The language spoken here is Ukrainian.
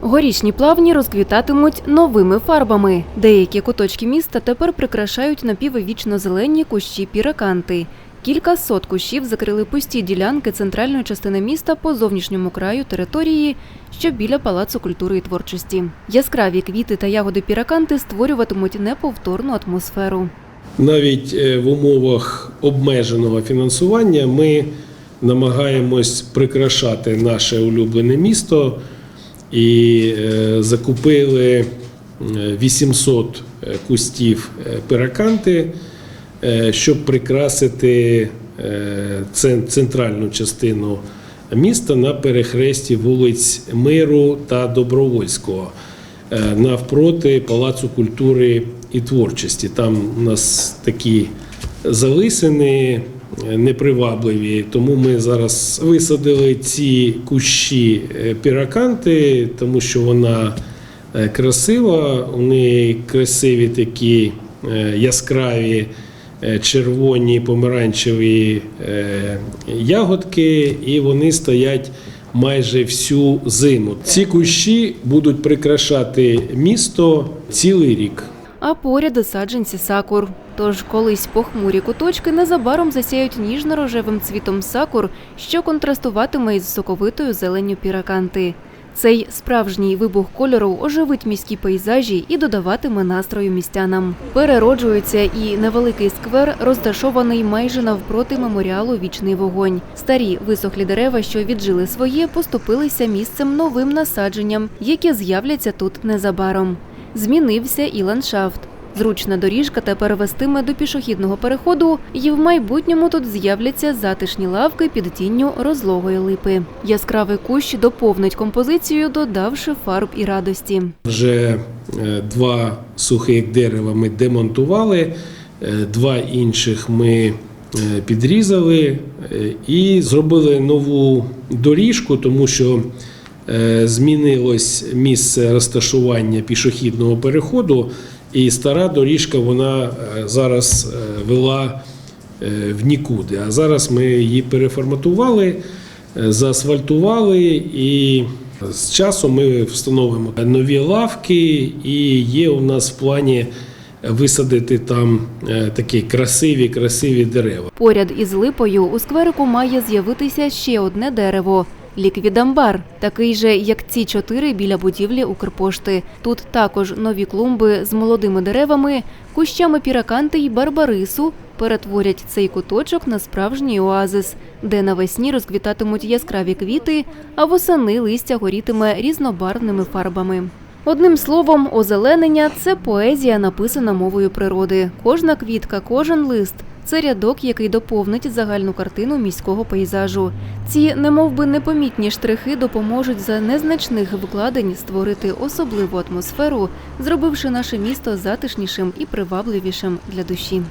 Горішні плавні розквітатимуть новими фарбами. Деякі куточки міста тепер прикрашають напіввічно зелені кущі піраканти. Кілька сот кущів закрили пусті ділянки центральної частини міста по зовнішньому краю території, що біля Палацу культури і творчості. Яскраві квіти та ягоди піраканти створюватимуть неповторну атмосферу. Навіть е, в умовах обмеженого фінансування ми намагаємось прикрашати наше улюблене місто і е, закупили е, 800 кустів е, пираканти, е, щоб прикрасити е, центральну частину міста на перехресті вулиць Миру та Добровольського е, навпроти Палацу культури і творчості. Там у нас такі залисини е, непривабливі, тому ми зараз висадили ці кущі е, піраканти, тому що вона е, красива, у неї красиві такі е, яскраві. Червоні помаранчеві ягодки, і вони стоять майже всю зиму. Ці кущі будуть прикрашати місто цілий рік. А поряд саджанці сакур. Тож колись похмурі куточки незабаром засяють ніжно-рожевим цвітом сакур, що контрастуватиме із соковитою зеленню піраканти. Цей справжній вибух кольору оживить міські пейзажі і додаватиме настрою містянам. Перероджується і невеликий сквер, розташований майже навпроти меморіалу Вічний вогонь. Старі висохлі дерева, що віджили своє, поступилися місцем новим насадженням, які з'являться тут незабаром. Змінився і ландшафт. Зручна доріжка тепер вестиме до пішохідного переходу, і в майбутньому тут з'являться затишні лавки під тінню розлогої липи. Яскравий кущ доповнить композицію, додавши фарб і радості. Вже е, два сухих дерева ми демонтували, е, два інших ми е, підрізали і зробили нову доріжку, тому що змінилось місце розташування пішохідного переходу, і стара доріжка вона е, зараз е, вела е, в нікуди. А зараз ми її переформатували, заасфальтували і з часом ми встановимо нові лавки, і є у нас в плані висадити там такі красиві, красиві дерева. Поряд із липою у скверику має з'явитися ще одне дерево. Ліквідамбар, такий же, як ці чотири біля будівлі Укрпошти. Тут також нові клумби з молодими деревами, кущами піраканти й барбарису перетворять цей куточок на справжній оазис, де навесні розквітатимуть яскраві квіти, а восени листя горітиме різнобарвними фарбами. Одним словом, озеленення це поезія, написана мовою природи. Кожна квітка, кожен лист це рядок, який доповнить загальну картину міського пейзажу. Ці немовби непомітні штрихи допоможуть за незначних вкладень створити особливу атмосферу, зробивши наше місто затишнішим і привабливішим для душі.